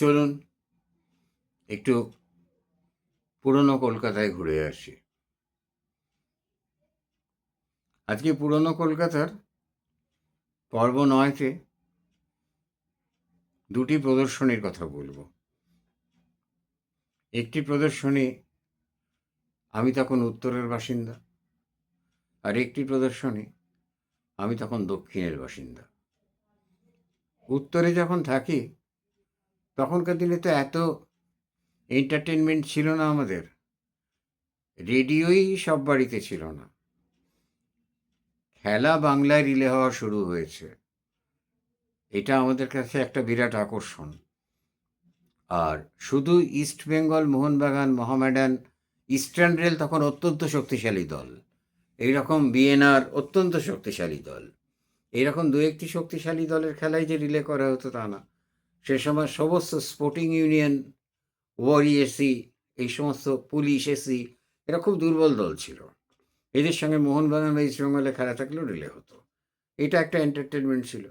চলুন একটু পুরনো কলকাতায় ঘুরে আসি। আজকে পুরনো কলকাতার পর্ব নয়তে দুটি প্রদর্শনীর কথা বলব। একটি প্রদর্শনী, আমি তখন উত্তরের বাসিন্দা। আর একটি প্রদর্শনী, আমি তখন দক্ষিণের বাসিন্দা। উত্তরে যখন থাকি তখনকার দিনে তো এত এন্টারটেনমেন্ট ছিল না আমাদের। রেডিওই সব বাড়িতে ছিল না। খেলা বাংলায় রিলে হওয়া শুরু হয়েছে। এটা আমাদের কাছে একটা বিরাট আকর্ষণ। আর শুধু East Bengal Mohun Bagan Mohammedan Eastern Rail তখন অত্যন্ত শক্তিশালী দল। এইরকম বিএনআর অত্যন্ত শক্তিশালী দল। এইরকম দু একটি শক্তিশালী দলের খেলায় যে রিলে করা হতো তা না। সে সময় সমস্ত স্পোর্টিং ইউনিয়ন ওয়ারি এসি, এই সমস্ত পুলিশ এসি, এরা খুব দুর্বল দল ছিল। এদের সঙ্গে মোহনবাগান বা ইস্টবেঙ্গলে খেলা থাকলেও রিলে হতো। এটা একটা এন্টারটেনমেন্ট ছিল।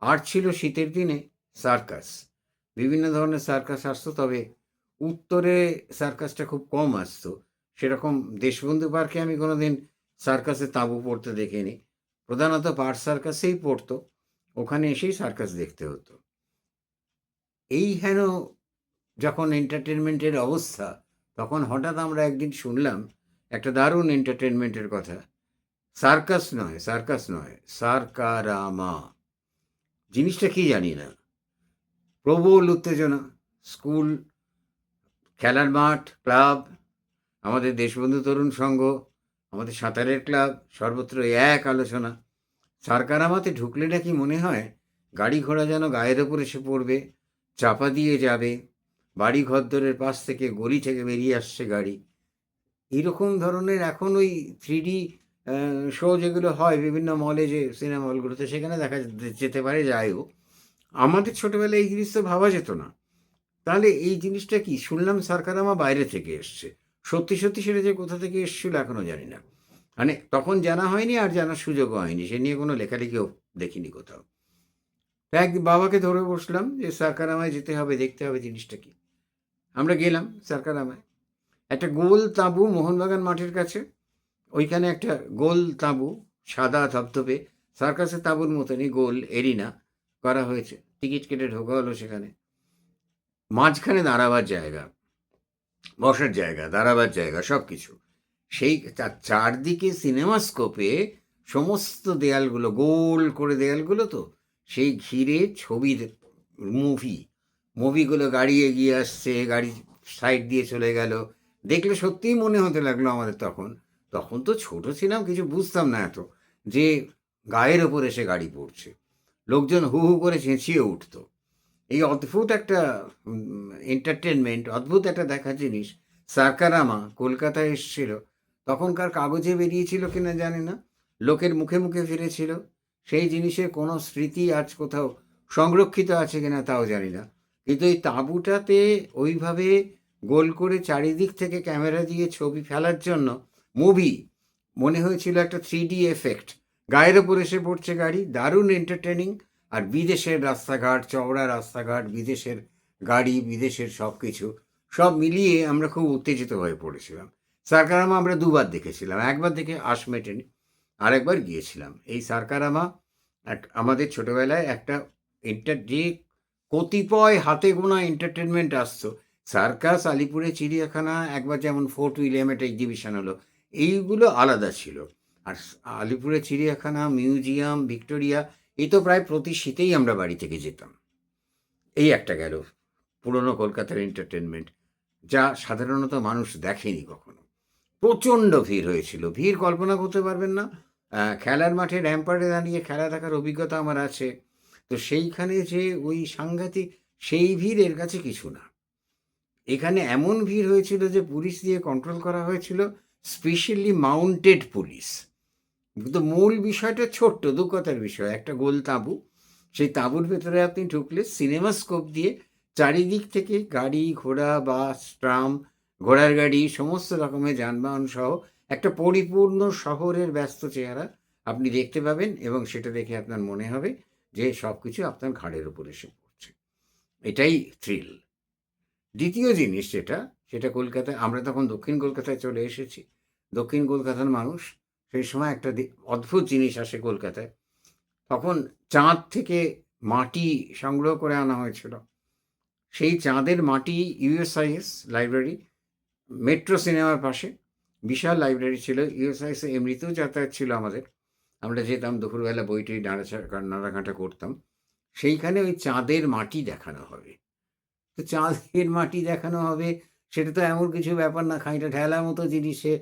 আর ছিল শীতের দিনে সার্কাস বিভিন্ন ধরনের সার্কাস আসতো, তবে উত্তরে সার্কাসটা খুব কম আসতো। সেরকম দেশবন্ধু পার্কে আমি কোনো দিন সার্কাসে তাঁবু পড়তে দেখিনি। প্রধানত পার্ক সার্কাসেই পড়তো। ওখানে এসেই সার্কাস দেখতে হতো। এই হেন যখন এন্টারটেনমেন্টের অবস্থা, তখন হঠাৎ আমরা একদিন শুনলাম একটা দারুণ এন্টারটেনমেন্টের কথা। সার্কাস নয় সার্কাস নয়, সারকারামা। জিনিসটা কি জানি না। প্রবল উত্তেজনা, স্কুল, খেলার মাঠ, ক্লাব, আমাদের দেশবন্ধু তরুণ সংঘ, আমাদের সাঁতারের ক্লাব, সর্বত্র এক আলোচনা। সারকারামাতে ঢুকলে নাকি মনে হয় গাড়ি ঘোড়া যেন গায়ের ওপর এসে পড়বে। চাপা দিয়ে যাবে বাড়ি ঘরদরের পাশ থেকে গলি থেকে বেরিয়ে আসছে গাড়ি। এইরকম ধরনের এখন ওই থ্রি ডি শো যেগুলো হয় বিভিন্ন মলে যে সিনেমা হলগুলোতে, সেখানে দেখা যেতে- পারে যাইও আমাদের ছোটোবেলায় এই জিনিস তো ভাবা যেত না। তাহলে এই জিনিসটা কি? শুনলাম সরকারামা বাইরে থেকে এসছে। সত্যি সত্যি সেটা যে কোথা থেকে এসেছিল এখনও জানি না। মানে তখন জানা হয়নি আর জানার সুযোগও হয়নি। সে নিয়ে কোনো লেখালেখিও দেখিনি কোথাও। একদিন বাবাকে ধরে বসলাম যে, সরকারামায় যেতে হবে, দেখতে হবে জিনিসটা কি? আমরা গেলাম সরকারামায়। একটা গোল তাঁবু মোহনবাগান মাঠের কাছে, ওইখানে একটা গোল তাঁবু, সাদা ধপধপে সার্কাসের তাঁবুর মতনই গোল, এরিনা করা হয়েছে। টিকিট কেটে ঢোকা হলো সেখানে। মাঝখানে দাঁড়াবার জায়গা, বসার জায়গা, দাঁড়াবার জায়গা সব কিছু সেই চারদিকে সিনেমাস্কোপে সমস্ত দেয়ালগুলো, গোল করে দেয়ালগুলো তো সেই ঘিরে ছবির মুভি মুভিগুলো গাড়ি এগিয়ে আসছে, গাড়ি সাইড দিয়ে চলে গেল। দেখলে সত্যিই মনে হতে লাগল আমাদের তখন। তখন তো ছোট ছিলাম, কিছু বুঝতাম না এত যে গায়ের ওপর এসে গাড়ি পড়ছে। লোকজন হু হু করে চেঁচিয়ে উঠতো। এই অদ্ভুত একটা এন্টারটেনমেন্ট অদ্ভুত একটা দেখার জিনিস। সার্কারামা কলকাতায় এসেছিল। তখনকার কাগজে বেরিয়েছিল কিনা জানি না। লোকের মুখে মুখে ফিরেছিল। সেই জিনিসের কোনো স্মৃতি আজ কোথাও সংরক্ষিত আছে কিনা তাও জানি না। কিন্তু এই তাঁবুটাতে ওইভাবে গোল করে চারিদিক থেকে ক্যামেরা দিয়ে ছবি ফেলার জন্য মুভি মনে হয়েছিল একটা থ্রি ডি এফেক্ট গায়ের ওপর এসে পড়ছে গাড়ি, দারুণ এন্টারটেনিং আর বিদেশের রাস্তাঘাট, চওড়া রাস্তাঘাট, বিদেশের গাড়ি, বিদেশের সব কিছু সব মিলিয়ে আমরা খুব উত্তেজিত হয়ে পড়েছিলাম। সারকারামা আমরা দুবার দেখেছিলাম, একবার দেখে আশ মেটেনি। আরেকবার গিয়েছিলাম। এই সারকারামা এক, আমাদের ছোটোবেলায় একটা এন্টার যে কতিপয় হাতে গোনা এন্টারটেনমেন্ট আসতো। সার্কাস, আলিপুরে চিড়িয়াখানা, একবার যেমন ফোর্ট উইলিয়াম একটা এক্সিবিশন হলো, এইগুলো আলাদা ছিল। আর আলিপুরে চিড়িয়াখানা মিউজিয়াম ভিক্টোরিয়া এই তো প্রায় প্রতি শীতেই আমরা বাড়ি থেকে যেতাম। এই একটা গেল পুরনো কলকাতার এন্টারটেনমেন্ট যা সাধারণত মানুষ দেখেনি কখনো। প্রচণ্ড ভিড় হয়েছিল। ভিড় কল্পনা করতে পারবেন না খেলার মাঠে র্যাম্পারে দাঁড়িয়ে খেলা দেখার অভিজ্ঞতা আমার আছে। তো সেইখানে যে ওই সাংঘাতিক, সেই ভিড় এর কাছে কিছু না। এখানে এমন ভিড় হয়েছিল যে পুলিশ দিয়ে কন্ট্রোল করা হয়েছিল স্পেশালি মাউন্টেড পুলিশ কিন্তু মূল বিষয়টা ছোট্ট দু কথার বিষয়। একটা গোল তাঁবু, সেই তাঁবুর ভেতরে আপনি ঢুকলে সিনেমা স্কোপ দিয়ে চারিদিক থেকে গাড়ি, ঘোড়া বাস ট্রাম ঘোড়ার গাড়ি, সমস্ত রকমের যানবাহন সহ একটা পরিপূর্ণ শহরের ব্যস্ত চেহারা আপনি দেখতে পাবেন এবং সেটা দেখে আপনার মনে হবে যে সব কিছু আপনার ঘাড়ের উপর এসে পড়ছে। এটাই থ্রিল দ্বিতীয় জিনিস যেটা, সেটা কলকাতায় আমরা তখন দক্ষিণ কলকাতায় চলে এসেছি। দক্ষিণ কলকাতার মানুষ সেই সময় একটা অদ্ভুত জিনিস আসে কলকাতায়। তখন চাঁদ থেকে মাটি সংগ্রহ করে আনা হয়েছিল। সেই চাঁদের মাটি ইউএসআইএস লাইব্রেরি, মেট্রো সিনেমার পাশে। বিশাল লাইব্রেরি ছিল ইউএসআইএস এমনিতেও যাতায়াত ছিল আমাদের। আমরা যেতাম, দুপুরবেলা বইটি নাড়াচাড়া নাড়াঘাঁটা করতাম। সেইখানে ওই চাঁদের মাটি দেখানো হবে। তো চাঁদের মাটি দেখানো হবে, সেটা তো এমন কিছু ব্যাপার না, খানিকটা ঠেলার মতো জিনিসে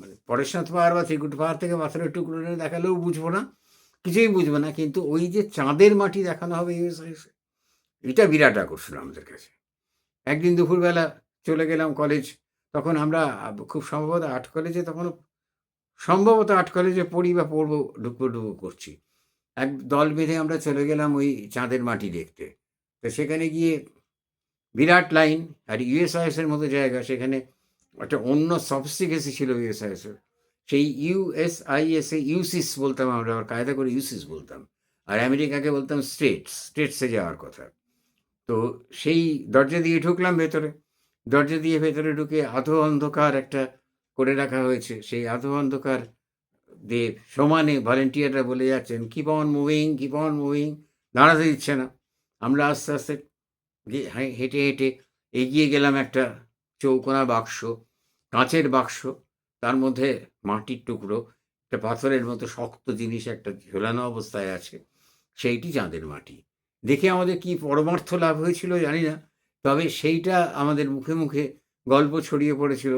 মানে পরেশনাথ পাহাড় বা ত্রিকুট পাহাড় থেকে পাথরের টুকরো দেখালেও বুঝব না, কিছুই বুঝব না, কিন্তু ওই যে চাঁদের মাটি দেখানো হবে ইউএসআইসে এটা বিরাট আকর্ষণ আমাদের কাছে। একদিন দুপুরবেলা চলে গেলাম কলেজ তখন আমরা খুব সম্ভবত আর্ট কলেজে তখন সম্ভবত আর্ট কলেজে পড়ি বা পড়ব ডুবো ডুবো করছি। এক দল বেঁধে আমরা চলে গেলাম ওই চাঁদের মাটি দেখতে। তো সেখানে গিয়ে বিরাট লাইন আর ইউএসআইএস এর মতো জায়গা, সেখানে একটা অন্য সফিস্টিকেসি ছিল ইউএসআইএস এর। সেই ইউএসআইএস ইউসিস বলতাম আমরা আবার কায়দা করে ইউসিস বলতাম। আর আমেরিকাকে বলতাম স্টেটস স্টেটসে যাওয়ার কথা। তো সেই দরজা দিয়ে ঢুকলাম ভেতরে। দরজা দিয়ে ভেতরে ঢুকে আধো অন্ধকার একটা করে রাখা হয়েছে। সেই আধো অন্ধকার দিয়ে সমানে ভলেন্টিয়াররা বলে যাচ্ছেন keep on moving keep on moving দাঁড়াতে দিচ্ছে না। আমরা আস্তে আস্তে হেঁটে হেঁটে এগিয়ে গেলাম একটা চৌকোনা বাক্স, কাঁচের বাক্স। তার মধ্যে মাটির টুকরো, একটা পাথরের মতো শক্ত জিনিস একটা ঝোলানো অবস্থায় আছে। সেইটি চাঁদের মাটি। দেখে আমাদের কি পরমার্থ লাভ হয়েছিল জানি না। তবে সেইটা আমাদের মুখে মুখে গল্প ছড়িয়ে পড়েছিল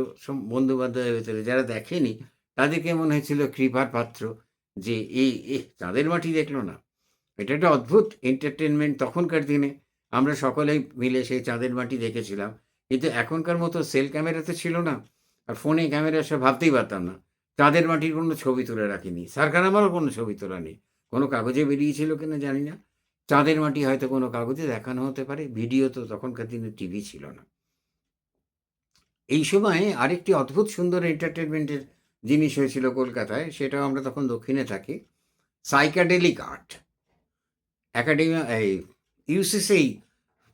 বন্ধু বান্ধবের ভেতরে। যারা দেখেনি, তাদেরকে মনে হয়েছিল কৃপার পাত্র যে এই চাঁদের মাটি দেখল না। এটা একটা অদ্ভুত এন্টারটেনমেন্ট তখনকার দিনে। আমরা সকলেই মিলে সেই চাঁদের মাটি দেখেছিলাম। কিন্তু এখনকার মতো সেল ক্যামেরা তো ছিল না। আর ফোনে ক্যামেরা সব ভাবতেই পারতাম না, চাঁদের মাটির কোনো ছবি তুলে রাখিনি। সরকার আমারও কোনো ছবি তোলা নেই। কোনো কাগজে বেরিয়েছিল কিনা জানি না। চাঁদের মাটি হয়তো কোনো কাগজে দেখানো হতে পারে, ভিডিও তো তখনকার দিনে টিভি ছিল না। এই সময় আরেকটি অদ্ভুত সুন্দর এন্টারটেনমেন্টের জিনিস হয়েছিল কলকাতায়, সেটাও আমরা তখন দক্ষিণে থাকি সাইকাডেলিক আর্ট অ্যাকাডেমি এই ইউসিসেই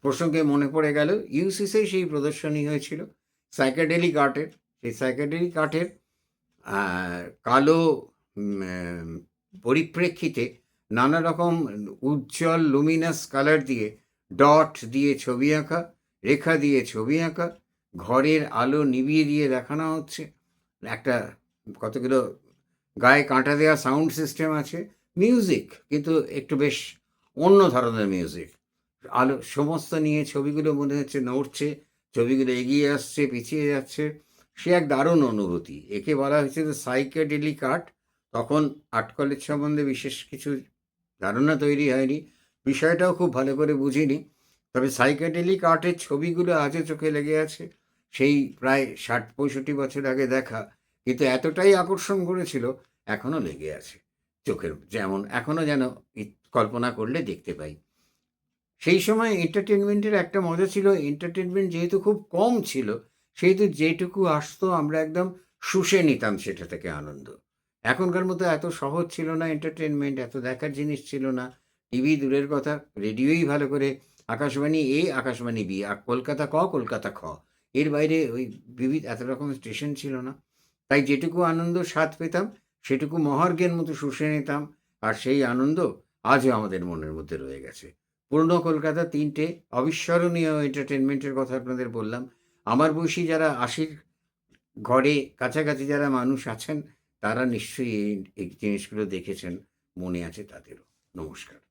প্রসঙ্গে মনে পড়ে গেল ইউসিসেই সেই প্রদর্শনী হয়েছিল সাইকাডেলিক আর্টের সেই সাইকাডেলিক আর্টের কালো পরিপ্রেক্ষিতে নানা রকম উজ্জ্বল লুমিনাস কালার দিয়ে ডট দিয়ে ছবি আঁকা, রেখা দিয়ে ছবি আঁকা, ঘরের আলো নিভিয়ে দিয়ে দেখানো হচ্ছে। একটা কতগুলো গায়ে কাঁটা দেওয়া সাউন্ড সিস্টেম আছে। মিউজিক কিন্তু একটু বেশ অন্য ধরনের মিউজিক আলো, সমস্ত নিয়ে ছবিগুলো মনে হচ্ছে নড়ছে, ছবিগুলো এগিয়ে আসছে, পিছিয়ে যাচ্ছে। সে এক দারুণ অনুভূতি। একে বলা হয়েছে যে সাইকেডেলিক আর্ট তখন আর্ট কলেজ সম্বন্ধে বিশেষ কিছু ধারণা তৈরি হয়নি। বিষয়টাও খুব ভালো করে বুঝিনি। তবে সাইকেডেলিক আর্টের ছবিগুলো আজও চোখে লেগে আছে। সেই প্রায় ষাট পঁয়ষট্টি বছর আগে দেখা, কিন্তু এতটাই আকর্ষণ করেছিল, এখনও লেগে আছে চোখের যেমন এখনও যেন কল্পনা করলে দেখতে পাই। সেই সময় এন্টারটেনমেন্টের একটা মজা ছিল এন্টারটেনমেন্ট যেহেতু খুব কম ছিল, সেহেতু যেটুকু আসতো আমরা একদম শুষে নিতাম সেটা থেকে আনন্দ। এখনকার মতো এত সহজ ছিল না এন্টারটেনমেন্ট এত দেখার জিনিস ছিল না। টিভি দূরের কথা রেডিওই ভালো করে, আকাশবাণী এ, আকাশবাণী বি কলকাতা ক, কলকাতা খ। এর বাইরে ওই বিবিধ এত রকম স্টেশন ছিল না। তাই যেটুকু আনন্দ, স্বাদ পেতাম, সেটুকু মহার্গের মতো শুষে নিতাম, আর সেই আনন্দ আজও আমাদের মনের মধ্যে রয়ে গেছে। পুরনো কলকাতা তিনটে অবিস্মরণীয় এন্টারটেনমেন্টের কথা আপনাদের বললাম। আমার বয়সী যারা আশির ঘরে, কাছাকাছি যারা মানুষ আছেন তারা নিশ্চয়ই এই জিনিসগুলো দেখেছেন মনে আছে তাদেরও। নমস্কার।